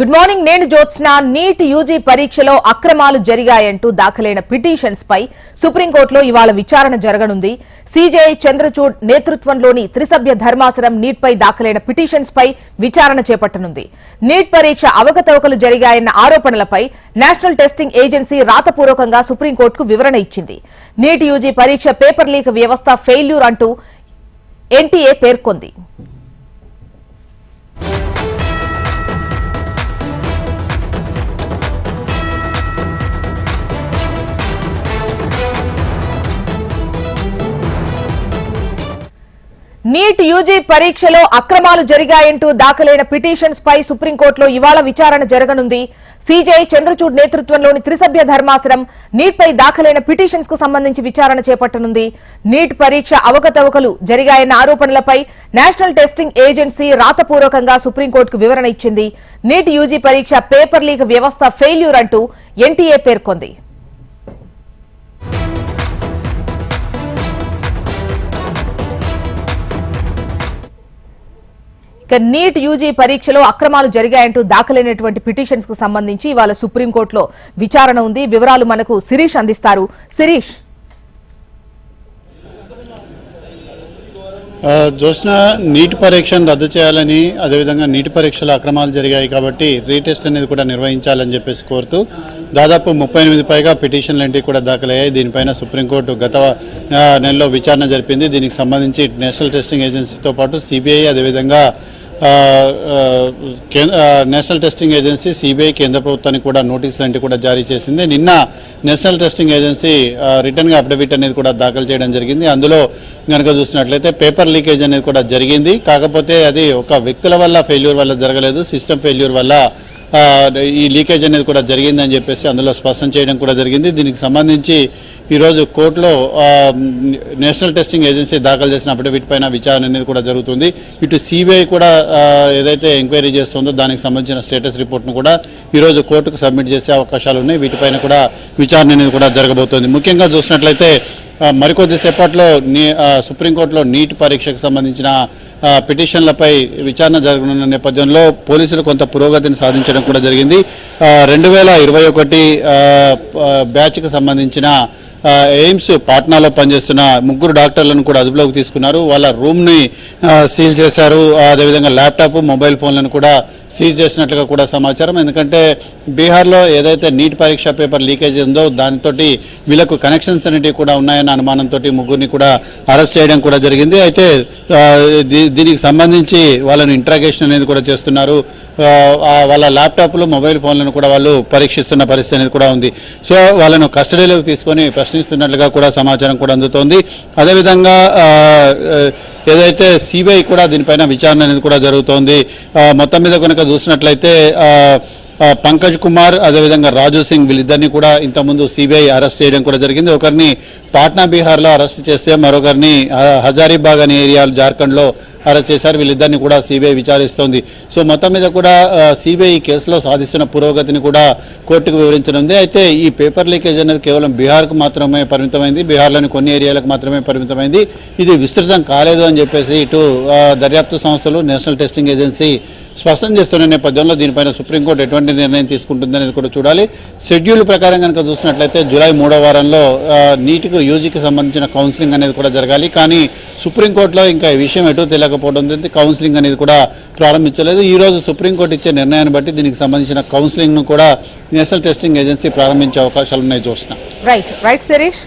Good morning నేను Jyotsna. Neat UG పరీక్షలో అక్రమాలు జరిగాయంటూ దాఖలైన పిటిషన్స్ పై సుప్రీంకోర్టులో ఇవాళ విచారణ జరగనుంది. సీజేఐ చంద్రచూడ్ నేతృత్వంలోని త్రిసభ్య ధర్మాసనం నీట్ పై దాఖలైన పిటిషన్స్ పై విచారణ చేపట్టనుంది. నీట్ పరీక్ష అవకతవకలు జరిగాయన్న ఆరోపణలపై నేషనల్ టెస్టింగ్ ఏజెన్సీ రాతపూర్వకంగా సుప్రీంకోర్టుకు వివరణ ఇచ్చింది. నీట్ యూజీ పరీక్ష పేపర్ లీక్ వ్యవస్థ ఫెయిల్యూర్ అంటూ ఎన్టీఏ పేర్కొంది. నీట్ యూజీ పరీక్షలో అక్రమాలు జరిగాయంటూ దాఖలైన పిటిషన్స్ పై సుప్రీంకోర్టులో ఇవాళ విచారణ జరగనుంది. సీజేఐ చంద్రచూడ్ నేతృత్వంలోని త్రిసభ్య ధర్మాసనం నీట్ పై దాఖలైన పిటిషన్స్కు సంబంధించి విచారణ చేపట్టనుంది. నీట్ పరీక్ష అవకతవకలు జరిగాయన్న ఆరోపణలపై నేషనల్ టెస్టింగ్ ఏజెన్సీ రాతపూర్వకంగా సుప్రీంకోర్టుకు వివరణ ఇచ్చింది. నీట్ యూజీ పరీక్ష పేపర్ లీక్ వ్యవస్థ ఫెయిల్యూర్ అంటూ ఎన్టీఏ పేర్కొంది. నీట్ యూజీ పరీక్షలో అక్రమాలు జరిగాయంటూ దాఖలైనటువంటి పిటిషన్స్కు సంబంధించి ఇవాళ సుప్రీంకోర్టులో విచారణ ఉంది. వివరాలు మనకు శిరీష్ అందిస్తారు. శిరీష్! జ్యోత్స్న నీట్ పరీక్షను రద్దు చేయాలని అదేవిధంగా నీటి పరీక్షలో అక్రమాలు జరిగాయి కాబట్టి రీటెస్ట్ అనేది కూడా నిర్వహించాలని చెప్పేసి కోరుతూ దాదాపు ముప్పై ఎనిమిది పైగా పిటిషన్లు ఏంటి కూడా దాఖలయ్యాయి. దీనిపైన సుప్రీంకోర్టు గత నెలలో విచారణ జరిపింది. దీనికి సంబంధించి నేషనల్ టెస్టింగ్ ఏజెన్సీతో పాటు సిబిఐ అదేవిధంగా నేషనల్ టెస్టింగ్ ఏజెన్సీ సిబిఐ కేంద్ర ప్రభుత్వానికి కూడా నోటీసులు అంటే కూడా జారీ చేసింది. నిన్న నేషనల్ టెస్టింగ్ ఏజెన్సీ రిటర్న్గా అఫిడవిట్ అనేది కూడా దాఖలు చేయడం జరిగింది. అందులో కనుక చూసినట్లయితే పేపర్ లీకేజ్ అనేది కూడా జరిగింది. కాకపోతే అది ఒక వ్యక్తుల వల్ల ఫెయిల్యూర్ వల్ల జరగలేదు. సిస్టమ్ ఫెయిల్యూర్ వల్ల ఈ లీకేజ్ అనేది కూడా జరిగిందని చెప్పేసి అందులో స్పష్టం చేయడం కూడా జరిగింది. దీనికి సంబంధించి ఈరోజు కోర్టులో నేషనల్ టెస్టింగ్ ఏజెన్సీ దాఖలు చేసిన అఫిడవిట్ పైన విచారణ అనేది కూడా జరుగుతుంది. ఇటు సిబిఐ కూడా ఏదైతే ఎంక్వైరీ చేస్తుందో దానికి సంబంధించిన స్టేటస్ రిపోర్ట్ను కూడా ఈరోజు కోర్టుకు సబ్మిట్ చేసే అవకాశాలు ఉన్నాయి. వీటిపైన కూడా విచారణ అనేది కూడా జరగబోతోంది. ముఖ్యంగా చూసినట్లయితే మరికొద్ది సేపట్లో నీ సుప్రీంకోర్టులో నీట్ పరీక్షకు సంబంధించిన పిటిషన్లపై విచారణ జరగనున్న నేపథ్యంలో పోలీసులు కొంత పురోగతిని సాధించడం కూడా జరిగింది. రెండు వేల ఇరవై ఒకటి బ్యాచ్కి సంబంధించిన ఎయిమ్స్ పాట్నాలో పనిచేస్తున్న ముగ్గురు డాక్టర్లను కూడా అదుపులోకి తీసుకున్నారు. వాళ్ళ రూమ్ని సీల్ చేశారు. అదేవిధంగా ల్యాప్టాప్ మొబైల్ ఫోన్లను కూడా సీజ్ చేసినట్లుగా కూడా సమాచారం. ఎందుకంటే బీహార్లో ఏదైతే నీట్ పరీక్ష పేపర్ లీకేజ్ ఉందో దానితోటి వీళ్ళకు కనెక్షన్స్ అనేటివి కూడా ఉన్నాయన్న అనుమానంతో ముగ్గురిని కూడా అరెస్ట్ చేయడం కూడా జరిగింది. అయితే దీనికి సంబంధించి వాళ్ళని ఇంట్రాగేషన్ అనేది కూడా చేస్తున్నారు. వాళ్ళ ల్యాప్టాప్లు మొబైల్ ఫోన్లను కూడా వాళ్ళు పరీక్షిస్తున్న పరిస్థితి అనేది కూడా ఉంది. సో వాళ్ళను కస్టడీలోకి తీసుకొని ప్రశ్నిస్తున్నట్లుగా కూడా సమాచారం కూడా అందుతోంది. అదేవిధంగా ఏదైతే సిబిఐ కూడా దీనిపైన విచారణ అనేది కూడా జరుగుతోంది మొత్తం మీద కనుక చూసినట్లయితే పంకజ్ కుమార్ అదేవిధంగా రాజు సింగ్ వీళ్ళిద్దరిని కూడా ఇంతకుముందు సిబిఐ అరెస్ట్ చేయడం కూడా జరిగింది. ఒకరిని పాట్నా బీహార్లో అరెస్ట్ చేస్తే మరొకరిని హజారీబాగ్ అనే ఏరియాలో జార్ఖండ్లో అరెస్ట్ చేశారు. వీళ్ళిద్దరిని కూడా సిబిఐ విచారిస్తోంది. సో మొత్తం మీద కూడా సిబిఐ కేసులో సాధిస్తున్న పురోగతిని కూడా కోర్టుకు వివరించనుంది. అయితే ఈ పేపర్ లీకేజ్ అనేది కేవలం బీహార్కు మాత్రమే పరిమితమైంది. బీహార్లోని కొన్ని ఏరియాలకు మాత్రమే పరిమితమైంది. ఇది విస్తృతం కాలేదు అని చెప్పేసి ఇటు దర్యాప్తు సంస్థలు నేషనల్ టెస్టింగ్ ఏజెన్సీ స్పష్టం చేస్తున్న నేపథ్యంలో దీనిపైన సుప్రీంకోర్టు ఎటువంటి నిర్ణయం తీసుకుంటుందనేది కూడా చూడాలి. షెడ్యూల్ ప్రకారం కనుక చూసినట్లయితే జూలై మూడో వారంలో నీటికి యూజీకి సంబంధించిన కౌన్సిలింగ్ అనేది కూడా జరగాలి. కానీ సుప్రీంకోర్టులో ఇంకా ఈ విషయం ఎటు తెలియకపోవడం కౌన్సిలింగ్ అనేది కూడా ప్రారంభించలేదు. ఈ రోజు సుప్రీంకోర్టు ఇచ్చే నిర్ణయాన్ని బట్టి దీనికి సంబంధించిన కౌన్సిలింగ్ను కూడా నేషనల్ టెస్టింగ్ ఏజెన్సీ ప్రారంభించే అవకాశాలు ఉన్నాయి చూసిన రైట్ రైట్ శిరీష్